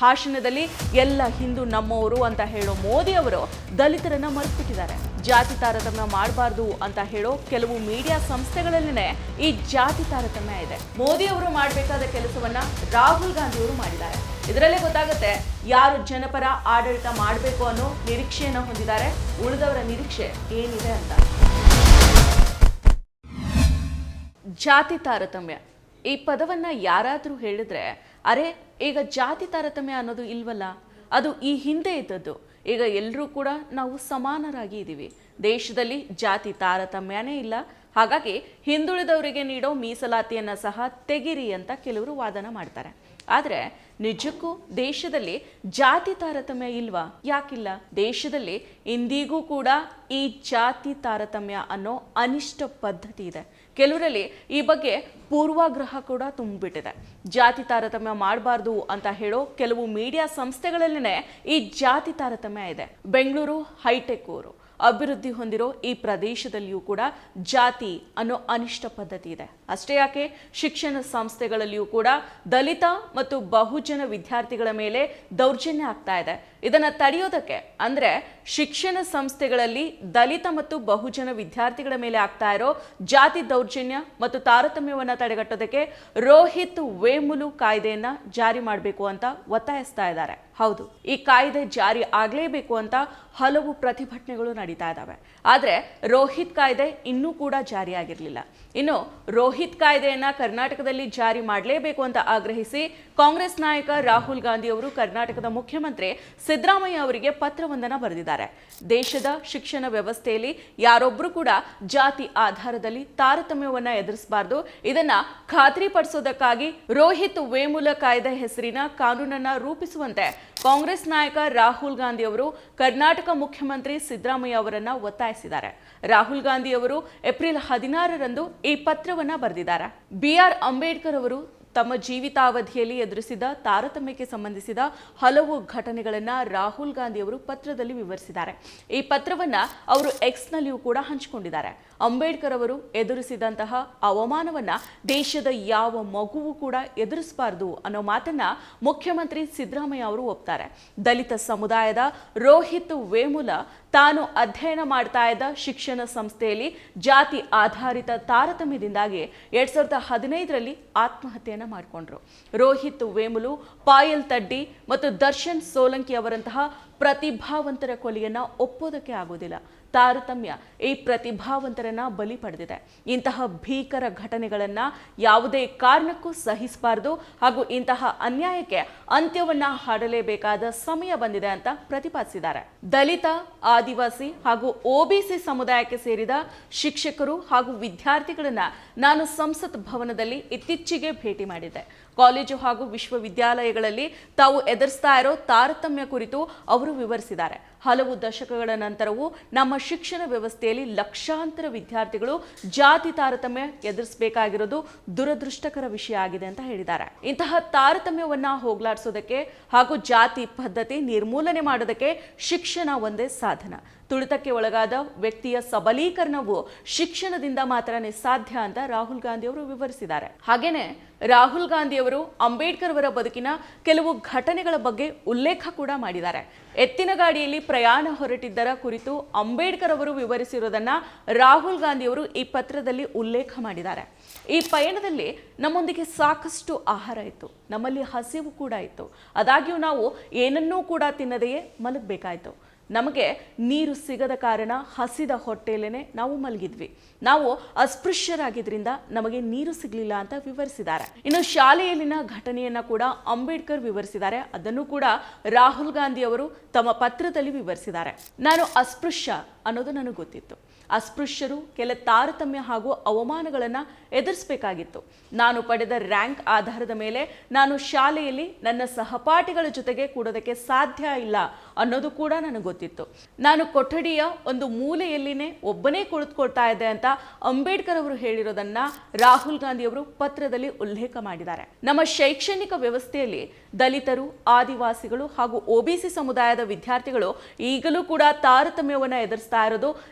ಭಾಷಣದಲ್ಲಿ ಎಲ್ಲ ಹಿಂದೂ ನಮ್ಮವರು ಅಂತ ಹೇಳೋ ಮೋದಿ ಅವರು ದಲಿತರನ್ನ ಮರೆತುಬಿಟ್ಟಿದ್ದಾರೆ. ಜಾತಿ ತಾರತಮ್ಯ ಮಾಡಬಾರ್ದು ಅಂತ ಹೇಳೋ ಕೆಲವು ಮೀಡಿಯಾ ಸಂಸ್ಥೆಗಳಲ್ಲೇ ಈ ಜಾತಿ ತಾರತಮ್ಯ ಇದೆ. ಮೋದಿ ಅವರು ಮಾಡಬೇಕಾದ ಕೆಲಸವನ್ನ ರಾಹುಲ್ ಗಾಂಧಿ ಅವರು ಮಾಡಿದ್ದಾರೆ. ಇದರಲ್ಲೇ ಗೊತ್ತಾಗುತ್ತೆ ಯಾರು ಜನಪರ ಆಡಳಿತ ಮಾಡಬೇಕು ಅನ್ನೋ ನಿರೀಕ್ಷೆಯನ್ನು ಹೊಂದಿದ್ದಾರೆ. ಉಳಿದವರ ನಿರೀಕ್ಷೆ ಏನಿದೆ ಅಂತ. ಜಾತಿ ತಾರತಮ್ಯ. ಈ ಪದವನ್ನ ಯಾರಾದರೂ ಹೇಳಿದ್ರೆ ಅರೆ, ಈಗ ಜಾತಿ ತಾರತಮ್ಯ ಅನ್ನೋದು ಇಲ್ವಲ್ಲ? ಅದು ಈ ಹಿಂದೆ ಇದ್ದದ್ದು. ಈಗ ಎಲ್ಲರೂ ಕೂಡ ನಾವು ಸಮಾನರಾಗಿ ಇದ್ದೀವಿ ದೇಶದಲ್ಲಿ ಜಾತಿ ತಾರತಮ್ಯನೇ ಇಲ್ಲ. ಹಾಗಾಗಿ ಹಿಂದುಳಿದವರಿಗೆ ನೀಡೋ ಮೀಸಲಾತಿಯನ್ನು ಸಹ ತೆಗಿರಿ ಅಂತ ಕೆಲವರು ವಾದನ ಮಾಡ್ತಾರೆ. ಆದರೆ ನಿಜಕ್ಕೂ ದೇಶದಲ್ಲಿ ಜಾತಿ ತಾರತಮ್ಯ ಇಲ್ವಾ? ಯಾಕಿಲ್ಲ? ದೇಶದಲ್ಲಿ ಇಂದಿಗೂ ಕೂಡ ಈ ಜಾತಿ ತಾರತಮ್ಯ ಅನ್ನೋ ಅನಿಷ್ಟ ಪದ್ಧತಿ ಇದೆ. ಕೆಲವರಲ್ಲಿ ಈ ಬಗ್ಗೆ ಪೂರ್ವಾಗ್ರಹ ಕೂಡ ತುಂಬಿಬಿಟ್ಟಿದೆ. ಜಾತಿ ತಾರತಮ್ಯ ಮಾಡಬಾರ್ದು ಅಂತ ಹೇಳೋ ಕೆಲವು ಮೀಡಿಯಾ ಸಂಸ್ಥೆಗಳಲ್ಲೇ ಈ ಜಾತಿ ತಾರತಮ್ಯ ಇದೆ. ಬೆಂಗಳೂರು ಹೈಟೆಕ್ ಊರು. ಅಭಿವೃದ್ಧಿ ಹೊಂದಿರೋ ಈ ಪ್ರದೇಶದಲ್ಲಿಯೂ ಕೂಡ ಜಾತಿ ಅನ್ನೋ ಅನಿಷ್ಟ ಪದ್ಧತಿ ಇದೆ. ಅಷ್ಟೇ ಯಾಕೆ, ಶಿಕ್ಷಣ ಸಂಸ್ಥೆಗಳಲ್ಲಿಯೂ ಕೂಡ ದಲಿತ ಮತ್ತು ಬಹುಜನ ವಿದ್ಯಾರ್ಥಿಗಳ ಮೇಲೆ ದೌರ್ಜನ್ಯ ಆಗ್ತಾ ಇದೆ. ಇದನ್ನ ತಡೆಯೋದಕ್ಕೆ ಅಂದ್ರೆ ಶಿಕ್ಷಣ ಸಂಸ್ಥೆಗಳಲ್ಲಿ ದಲಿತ ಮತ್ತು ಬಹುಜನ ವಿದ್ಯಾರ್ಥಿಗಳ ಮೇಲೆ ಆಗ್ತಾ ಇರೋ ಜಾತಿ ದೌರ್ಜನ್ಯ ಮತ್ತು ತಾರತಮ್ಯವನ್ನ ತಡೆಗಟ್ಟೋದಕ್ಕೆ ರೋಹಿತ್ ವೇಮುಲು ಕಾಯ್ದೆಯನ್ನ ಜಾರಿ ಮಾಡಬೇಕು ಅಂತ ಒತ್ತಾಯಿಸ್ತಾ ಇದ್ದಾರೆ. ಹೌದು, ಈ ಕಾಯ್ದೆ ಜಾರಿ ಆಗಲೇಬೇಕು ಅಂತ ಹಲವು ಪ್ರತಿಭಟನೆಗಳು ನಡೀತಾ ಇದ್ದಾವೆ. ಆದರೆ ರೋಹಿತ್ ಕಾಯ್ದೆ ಇನ್ನೂ ಕೂಡ ಜಾರಿಯಾಗಿರಲಿಲ್ಲ ಇನ್ನು ರೋಹಿತ್ ಕಾಯ್ದೆಯನ್ನ ಕರ್ನಾಟಕದಲ್ಲಿ ಜಾರಿ ಮಾಡಲೇಬೇಕು ಅಂತ ಆಗ್ರಹಿಸಿ ಕಾಂಗ್ರೆಸ್ ನಾಯಕ ರಾಹುಲ್ ಗಾಂಧಿ ಅವರು ಕರ್ನಾಟಕದ ಮುಖ್ಯಮಂತ್ರಿ ಸಿದ್ದರಾಮಯ್ಯ ಅವರಿಗೆ ಪತ್ರವೊಂದನ್ನು ಬರೆದಿದ್ದಾರೆ. ದೇಶದ ಶಿಕ್ಷಣ ವ್ಯವಸ್ಥೆಯಲ್ಲಿ ಯಾರೊಬ್ಬರು ಕೂಡ ಜಾತಿ ಆಧಾರದಲ್ಲಿ ತಾರತಮ್ಯವನ್ನು ಎದುರಿಸಬಾರ್ದು. ಇದನ್ನ ಖಾತ್ರಿಪಡಿಸೋದಕ್ಕಾಗಿ ರೋಹಿತ್ ವೇಮೂಲ ಕಾಯ್ದೆ ಹೆಸರಿನ ಕಾನೂನನ್ನ ರೂಪಿಸುವಂತೆ ಕಾಂಗ್ರೆಸ್ ನಾಯಕ ರಾಹುಲ್ ಗಾಂಧಿ ಅವರು ಕರ್ನಾಟಕ ಮುಖ್ಯಮಂತ್ರಿ ಸಿದ್ದರಾಮಯ್ಯ ಅವರನ್ನ ಒತ್ತಾಯಿಸಿದ್ದಾರೆ. ರಾಹುಲ್ ಗಾಂಧಿ ಅವರು ಏಪ್ರಿಲ್ ಹದಿನಾರರಂದು ಈ ಪತ್ರವನ್ನ ಬರೆದಿದ್ದಾರೆ. ಬಿ ಆರ್ ಅಂಬೇಡ್ಕರ್ ಅವರು ತಮ್ಮ ಜೀವಿತಾವಧಿಯಲ್ಲಿ ಎದುರಿಸಿದ ತಾರತಮ್ಯಕ್ಕೆ ಸಂಬಂಧಿಸಿದ ಹಲವು ಘಟನೆಗಳನ್ನು ರಾಹುಲ್ ಗಾಂಧಿ ಅವರು ಪತ್ರದಲ್ಲಿ ವಿವರಿಸಿದ್ದಾರೆ. ಈ ಪತ್ರವನ್ನ ಅವರು ಎಕ್ಸ್ನಲ್ಲಿಯೂ ಕೂಡ ಹಂಚಿಕೊಂಡಿದ್ದಾರೆ. ಅಂಬೇಡ್ಕರ್ ಅವರು ಎದುರಿಸಿದಂತಹ ಅವಮಾನವನ್ನ ದೇಶದ ಯಾವ ಮಗುವು ಕೂಡ ಎದುರಿಸಬಾರದು ಅನ್ನೋ ಮಾತನ್ನ ಮುಖ್ಯಮಂತ್ರಿ ಸಿದ್ದರಾಮಯ್ಯ ಅವರು ಒಪ್ತಾರೆ. ದಲಿತ ಸಮುದಾಯದ ರೋಹಿತ್ ವೇಮುಲ ತಾನು ಅಧ್ಯಯನ ಮಾಡ್ತಾ ಇದ್ದ ಶಿಕ್ಷಣ ಸಂಸ್ಥೆಯಲ್ಲಿ ಜಾತಿ ಆಧಾರಿತ ತಾರತಮ್ಯದಿಂದಾಗಿ ಎರಡ್ ಸಾವಿರದ ಹದಿನೈದರಲ್ಲಿ ಆತ್ಮಹತ್ಯೆಯನ್ನು ಮಾಡಿಕೊಂಡ್ರು. ರೋಹಿತ್ ವೇಮುಲು ಪಾಯಲ್ ತಡ್ಡಿ ಮತ್ತು ದರ್ಶನ್ ಸೋಲಂಕಿ ಅವರಂತಹ ಪ್ರತಿಭಾವಂತರ ಕೊಲೆಯನ್ನ ಒಪ್ಪೋದಕ್ಕೆ ಆಗೋದಿಲ್ಲ. ತಾರತಮ್ಯ, ಈ ಪ್ರತಿಭಾವಂತರನ್ನ ಬಲಿ ಪಡೆದಿದೆ. ಇಂತಹ ಭೀಕರ ಘಟನೆಗಳನ್ನ ಯಾವುದೇ ಕಾರಣಕ್ಕೂ ಸಹಿಸಬಾರದು ಹಾಗೂ ಇಂತಹ ಅನ್ಯಾಯಕ್ಕೆ ಅಂತ್ಯವನ್ನ ಹಾಡಲೇಬೇಕಾದ ಸಮಯ ಬಂದಿದೆ ಅಂತ ಪ್ರತಿಪಾದಿಸಿದ್ದಾರೆ. ದಲಿತ, ಆದಿವಾಸಿ ಹಾಗೂ ಒಬಿಸಿ ಸಮುದಾಯಕ್ಕೆ ಸೇರಿದ ಶಿಕ್ಷಕರು ಹಾಗೂ ವಿದ್ಯಾರ್ಥಿಗಳನ್ನ ನಾನು ಸಂಸತ್ ಭವನದಲ್ಲಿ ಇತ್ತೀಚೆಗೆ ಭೇಟಿ ಮಾಡಿದ್ದೆ. ಕಾಲೇಜು ಹಾಗೂ ವಿಶ್ವವಿದ್ಯಾಲಯಗಳಲ್ಲಿ ತಾವು ಎದುರಿಸ್ತಾ ಇರೋ ತಾರತಮ್ಯ ಕುರಿತು ಅವರು ವಿವರಿಸಿದ್ದಾರೆ. ಹಲವು ದಶಕಗಳ ನಂತರವೂ ನಮ್ಮ ಶಿಕ್ಷಣ ವ್ಯವಸ್ಥೆಯಲ್ಲಿ ಲಕ್ಷಾಂತರ ವಿದ್ಯಾರ್ಥಿಗಳು ಜಾತಿ ತಾರತಮ್ಯ ಎದುರಿಸಬೇಕಾಗಿರೋದು ದುರದೃಷ್ಟಕರ ವಿಷಯ ಆಗಿದೆ ಅಂತ ಹೇಳಿದ್ದಾರೆ. ಇಂತಹ ತಾರತಮ್ಯವನ್ನು ಹೋಗ್ಲಾಡಿಸೋದಕ್ಕೆ ಹಾಗೂ ಜಾತಿ ಪದ್ಧತಿ ನಿರ್ಮೂಲನೆ ಮಾಡೋದಕ್ಕೆ ಶಿಕ್ಷಣ ಒಂದೇ ಸಾಧನ. ತುಳಿತಕ್ಕೆ ಒಳಗಾದ ವ್ಯಕ್ತಿಯ ಸಬಲೀಕರಣವು ಶಿಕ್ಷಣದಿಂದ ಮಾತ್ರನೇ ಸಾಧ್ಯ ಅಂತ ರಾಹುಲ್ ಗಾಂಧಿ ಅವರು ವಿವರಿಸಿದ್ದಾರೆ. ಹಾಗೇನೆ ರಾಹುಲ್ ಗಾಂಧಿ ಅವರು ಅಂಬೇಡ್ಕರ್ ಅವರ ಬದುಕಿನ ಕೆಲವು ಘಟನೆಗಳ ಬಗ್ಗೆ ಉಲ್ಲೇಖ ಕೂಡ ಮಾಡಿದ್ದಾರೆ. ಎತ್ತಿನ ಗಾಡಿಯಲ್ಲಿ ಪ್ರಯಾಣ ಹೊರಟಿದ್ದರ ಕುರಿತು ಅಂಬೇಡ್ಕರ್ ಅವರು ವಿವರಿಸಿರುವುದನ್ನ ರಾಹುಲ್ ಗಾಂಧಿ ಅವರು ಈ ಪತ್ರದಲ್ಲಿ ಉಲ್ಲೇಖ ಮಾಡಿದ್ದಾರೆ. ಈ ಪಯಣದಲ್ಲಿ ನಮ್ಮೊಂದಿಗೆ ಸಾಕಷ್ಟು ಆಹಾರ ಇತ್ತು. ನಮ್ಮಲ್ಲಿ ಹಸಿವು ಕೂಡ ಇತ್ತು. ಆದಾಗ್ಯೂ ನಾವು ಏನನ್ನೂ ಕೂಡ ತಿನ್ನದೆಯೇ ಮಲಗಬೇಕಾಯಿತು. ನಮಗೆ ನೀರು ಸಿಗದ ಕಾರಣ ಹಸಿದ ಹೊಟ್ಟೆಲೇನೆ ನಾವು ಮಲಗಿದ್ವಿ. ನಾವು ಅಸ್ಪೃಶ್ಯರಾಗಿದ್ದರಿಂದ ನಮಗೆ ನೀರು ಸಿಗಲಿಲ್ಲ ಅಂತ ವಿವರಿಸಿದ್ದಾರೆ. ಇನ್ನು ಶಾಲೆಯಲ್ಲಿನ ಘಟನೆಯನ್ನ ಕೂಡ ಅಂಬೇಡ್ಕರ್ ವಿವರಿಸಿದ್ದಾರೆ. ಅದನ್ನು ಕೂಡ ರಾಹುಲ್ ಗಾಂಧಿ ಅವರು ತಮ್ಮ ಪತ್ರದಲ್ಲಿ ವಿವರಿಸಿದ್ದಾರೆ. ನಾನು ಅಸ್ಪೃಶ್ಯ ಅನ್ನೋದು ನನಗೆ ಗೊತ್ತಿತ್ತು. ಅಸ್ಪೃಶ್ಯರು, ಕೆಲ ತಾರತಮ್ಯ ಹಾಗೂ ಅವಮಾನಗಳನ್ನು ಎದುರಿಸಬೇಕಾಗಿತ್ತು. ನಾನು ಪಡೆದ ರ್ಯಾಂಕ್ ಆಧಾರದ ಮೇಲೆ ನಾನು ಶಾಲೆಯಲ್ಲಿ ನನ್ನ ಸಹಪಾಠಿಗಳ ಜೊತೆಗೆ ಕೂಡೋದಕ್ಕೆ ಸಾಧ್ಯ ಇಲ್ಲ ಅನ್ನೋದು ಕೂಡ ನನಗೆ ಗೊತ್ತಿತ್ತು. ನಾನು ಕೊಠಡಿಯ ಒಂದು ಮೂಲೆಯಲ್ಲಿನೇ ಒಬ್ಬನೇ ಕುಳಿತುಕೊಳ್ತಾ ಇದ್ದೆ ಅಂತ ಅಂಬೇಡ್ಕರ್ ಅವರು ಹೇಳಿರೋದನ್ನ ರಾಹುಲ್ ಗಾಂಧಿ ಅವರು ಪತ್ರದಲ್ಲಿ ಉಲ್ಲೇಖ ಮಾಡಿದ್ದಾರೆ. ನಮ್ಮ ಶೈಕ್ಷಣಿಕ ವ್ಯವಸ್ಥೆಯಲ್ಲಿ ದಲಿತರು, ಆದಿವಾಸಿಗಳು ಹಾಗೂ ಒಬಿಸಿ ಸಮುದಾಯದ ವಿದ್ಯಾರ್ಥಿಗಳು ಈಗಲೂ ಕೂಡ ತಾರತಮ್ಯವನ್ನು ಎದುರಿಸ್ತಾ ಇರೋದು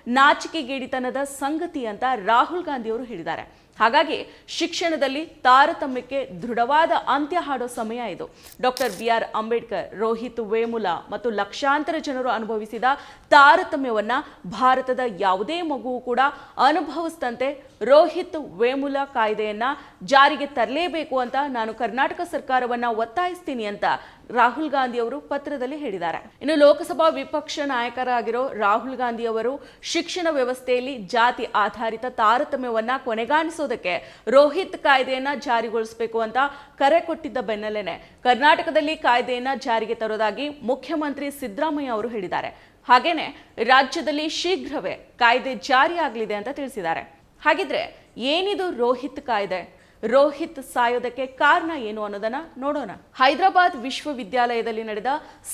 ನಾಚಿಕೆಗೇಡಿತನದ ಸಂಗತಿ ಅಂತ ರಾಹುಲ್ ಗಾಂಧಿ ಅವರು ಹೇಳಿದ್ದಾರೆ. ಹಾಗಾಗಿ ಶಿಕ್ಷಣದಲ್ಲಿ ತಾರತಮ್ಯಕ್ಕೆ ದೃಢವಾದ ಅಂತ್ಯ ಹಾಡೋ ಸಮಯ ಇದು. Doctor B R Ambedkar, Rohith Vemula ಮತ್ತು ಲಕ್ಷಾಂತರ ಜನರು ಅನುಭವಿಸಿದ ತಾರತಮ್ಯವನ್ನ ಭಾರತದ ಯಾವುದೇ ಮಗುವು ಕೂಡ ಅನುಭವಿಸಿದಂತೆ ರೋಹಿತ್ ವೇಮುಲ ಕಾಯ್ದೆಯನ್ನು ಜಾರಿಗೆ ತರಲೇಬೇಕು ಅಂತ ನಾನು ಕರ್ನಾಟಕ ಸರ್ಕಾರವನ್ನ ಒತ್ತಾಯಿಸ್ತೀನಿ ಅಂತ ರಾಹುಲ್ ಗಾಂಧಿ ಅವರು ಪತ್ರದಲ್ಲಿ ಹೇಳಿದ್ದಾರೆ. ಇನ್ನು ಲೋಕಸಭಾ ವಿಪಕ್ಷ ನಾಯಕರಾಗಿರೋ ರಾಹುಲ್ ಗಾಂಧಿ ಅವರು ಶಿಕ್ಷಣ ವ್ಯವಸ್ಥೆಯಲ್ಲಿ ಜಾತಿ ಆಧಾರಿತ ತಾರತಮ್ಯವನ್ನ ಕೊನೆಗಾಣಿಸೋದಕ್ಕೆ ರೋಹಿತ್ ಕಾಯ್ದೆಯನ್ನ ಜಾರಿಗೊಳಿಸಬೇಕು ಅಂತ ಕರೆ ಕೊಟ್ಟಿದ್ದ ಬೆನ್ನಲ್ಲೇನೆ. ಕರ್ನಾಟಕದಲ್ಲಿ ಕಾಯ್ದೆಯನ್ನ ಜಾರಿಗೆ ತರೋದಾಗಿ ಮುಖ್ಯಮಂತ್ರಿ ಸಿದ್ದರಾಮಯ್ಯ ಅವರು ಹೇಳಿದ್ದಾರೆ. ಹಾಗೇನೆ ರಾಜ್ಯದಲ್ಲಿ ಶೀಘ್ರವೇ ಕಾಯ್ದೆ ಜಾರಿಯಾಗಲಿದೆ ಅಂತ ತಿಳಿಸಿದ್ದಾರೆ. ಹಾಗಿದ್ರೆ ಏನಿದು ರೋಹಿತ್ ಕಾಯ್ದೆ? ರೋಹಿತ್ ಸಾಯೋದಕ್ಕೆ ಕಾರಣ ಏನು ಅನ್ನೋದನ್ನ ನೋಡೋಣ. ಹೈದರಾಬಾದ್ ವಿಶ್ವವಿದ್ಯಾಲಯದಲ್ಲಿ ನಡೆದ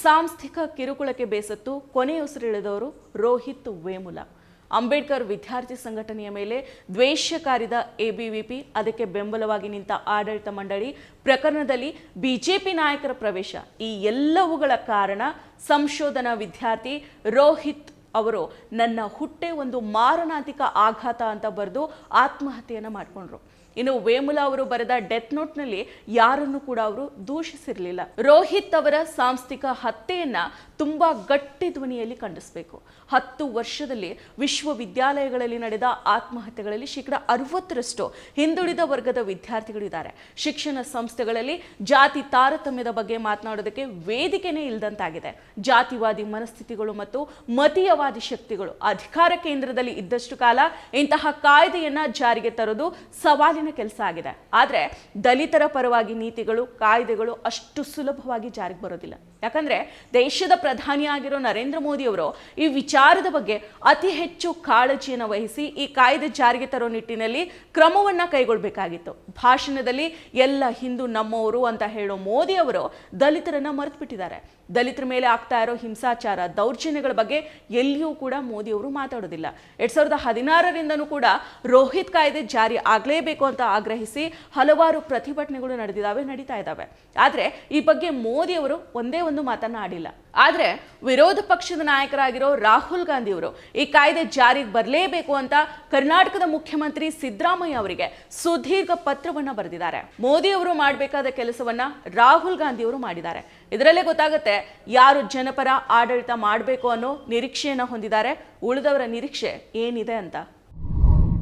ಸಾಂಸ್ಥಿಕ ಕಿರುಕುಳಕ್ಕೆ ಬೇಸತ್ತು ಕೊನೆಯುಸಿರೆಳೆದವರು ರೋಹಿತ್ ವೇಮುಲ. ಅಂಬೇಡ್ಕರ್ ವಿದ್ಯಾರ್ಥಿ ಸಂಘಟನೆಯ ಮೇಲೆ ದ್ವೇಷ ಕಾರಿದ ಎಬಿವಿಪಿ, ಅದಕ್ಕೆ ಬೆಂಬಲವಾಗಿ ನಿಂತ ಆಡಳಿತ ಮಂಡಳಿ, ಪ್ರಕರಣದಲ್ಲಿ ಬಿಜೆಪಿ ನಾಯಕರ ಪ್ರವೇಶ. ಈ ಎಲ್ಲವುಗಳ ಕಾರಣ ಸಂಶೋಧನಾ ವಿದ್ಯಾರ್ಥಿ ರೋಹಿತ್ ಅವರು ನನ್ನ ಹುಟ್ಟೆ ಒಂದು ಮಾರಣಾಂತಿಕ ಆಘಾತ ಅಂತ ಬರೆದು ಆತ್ಮಹತ್ಯೆಯನ್ನು ಮಾಡಿಕೊಂಡ್ರು. ಇನ್ನು ವೇಮುಲಾ ಅವರು ಬರೆದ ಡೆತ್ ನೋಟ್ನಲ್ಲಿ ಯಾರನ್ನು ಕೂಡ ಅವರು ದೂಷಿಸಿರಲಿಲ್ಲ. ರೋಹಿತ್ ಅವರ ಸಾಂಸ್ಥಿಕ ಹತ್ಯೆಯನ್ನ ತುಂಬಾ ಗಟ್ಟಿ ಧ್ವನಿಯಲ್ಲಿ ಖಂಡಿಸಬೇಕು. ಹತ್ತು ವರ್ಷದಲ್ಲಿ ವಿಶ್ವವಿದ್ಯಾಲಯಗಳಲ್ಲಿ ನಡೆದ ಆತ್ಮಹತ್ಯೆಗಳಲ್ಲಿ ಶೇಕಡ ಅರವತ್ತರಷ್ಟು ಹಿಂದುಳಿದ ವರ್ಗದ ವಿದ್ಯಾರ್ಥಿಗಳಿದ್ದಾರೆ. ಶಿಕ್ಷಣ ಸಂಸ್ಥೆಗಳಲ್ಲಿ ಜಾತಿ ತಾರತಮ್ಯದ ಬಗ್ಗೆ ಮಾತನಾಡೋದಕ್ಕೆ ವೇದಿಕೆನೇ ಇಲ್ಲದಂತಾಗಿದೆ ಜಾತಿವಾದಿ ಮನಸ್ಥಿತಿಗಳು ಮತ್ತು ಮತೀಯವಾದಿ ಶಕ್ತಿಗಳು ಅಧಿಕಾರ ಕೇಂದ್ರದಲ್ಲಿ ಇದ್ದಷ್ಟು ಕಾಲ ಇಂತಹ ಕಾಯ್ದೆಯನ್ನ ಜಾರಿಗೆ ತರೋದು ಸವಾಲಿನ ಕೆಲಸ ಆಗಿದೆ. ಆದರೆ ದಲಿತರ ಪರವಾಗಿ ನೀತಿಗಳು, ಕಾಯ್ದೆಗಳು ಅಷ್ಟು ಸುಲಭವಾಗಿ ಜಾರಿಗೆ ಬರೋದಿಲ್ಲ. ಯಾಕಂದ್ರೆ ದೇಶದ ಪ್ರಧಾನಿಯಾಗಿರೋ ನರೇಂದ್ರ ಮೋದಿ ಅವರು ಈ ವಿಚಾರದ ಬಗ್ಗೆ ಅತಿ ಹೆಚ್ಚು ಕಾಳಜಿಯನ್ನು ವಹಿಸಿ ಈ ಕಾಯ್ದೆ ಜಾರಿಗೆ ತರೋ ನಿಟ್ಟಿನಲ್ಲಿ ಕ್ರಮವನ್ನ ಕೈಗೊಳ್ಳಬೇಕಾಗಿತ್ತು ಭಾಷಣದಲ್ಲಿ ಎಲ್ಲ ಹಿಂದೂ ನಮ್ಮವರು ಅಂತ ಹೇಳೋ ಮೋದಿ ಅವರು ದಲಿತರನ್ನ ಮರೆತು ಬಿಟ್ಟಿದ್ದಾರೆ ದಲಿತರ ಮೇಲೆ ಆಗ್ತಾ ಇರೋ ಹಿಂಸಾಚಾರ, ದೌರ್ಜನ್ಯಗಳ ಬಗ್ಗೆ ಎಲ್ಲಿಯೂ ಕೂಡ ಮೋದಿ ಅವರು ಮಾತಾಡೋದಿಲ್ಲ. ಎರಡ್ ಸಾವಿರದ ಹದಿನಾರರಿಂದನೂ ಕೂಡ ರೋಹಿತ್ ಕಾಯ್ದೆ ಜಾರಿ ಆಗಲೇಬೇಕು ಅಂತ ಆಗ್ರಹಿಸಿ ಹಲವಾರು ಪ್ರತಿಭಟನೆಗಳು ನಡೆದಿದ್ದಾವೆ, ನಡೀತಾ ಇದ್ದಾವೆ. ಆದರೆ ಈ ಬಗ್ಗೆ ಮೋದಿ ಅವರು ಒಂದೇ ಒಂದು ಮಾತನ್ನ ಆಡಿಲ್ಲ. ಆದರೆ ವಿರೋಧ ಪಕ್ಷದ ನಾಯಕರಾಗಿರೋ ರಾಹುಲ್ ಗಾಂಧಿ ಅವರು ಈ ಕಾಯ್ದೆ ಜಾರಿಗೆ ಬರಲೇಬೇಕು ಅಂತ ಕರ್ನಾಟಕದ ಮುಖ್ಯಮಂತ್ರಿ ಸಿದ್ದರಾಮಯ್ಯ ಅವರಿಗೆ ಸುದೀರ್ಘ ಪತ್ರವನ್ನ ಬರೆದಿದ್ದಾರೆ. ಮೋದಿ ಅವರು ಮಾಡಬೇಕಾದ ಕೆಲಸವನ್ನ ರಾಹುಲ್ ಗಾಂಧಿ ಅವರು ಮಾಡಿದ್ದಾರೆ. ಇದರಲ್ಲೇ ಗೊತ್ತಾಗುತ್ತೆ ಯಾರು ಜನಪರ ಆಡಳಿತ ಮಾಡಬೇಕು ಅನ್ನೋ ನಿರೀಕ್ಷೆಯನ್ನು ಹೊಂದಿದ್ದಾರೆ. ಉಳಿದವರ ನಿರೀಕ್ಷೆ ಏನಿದೆ ಅಂತ.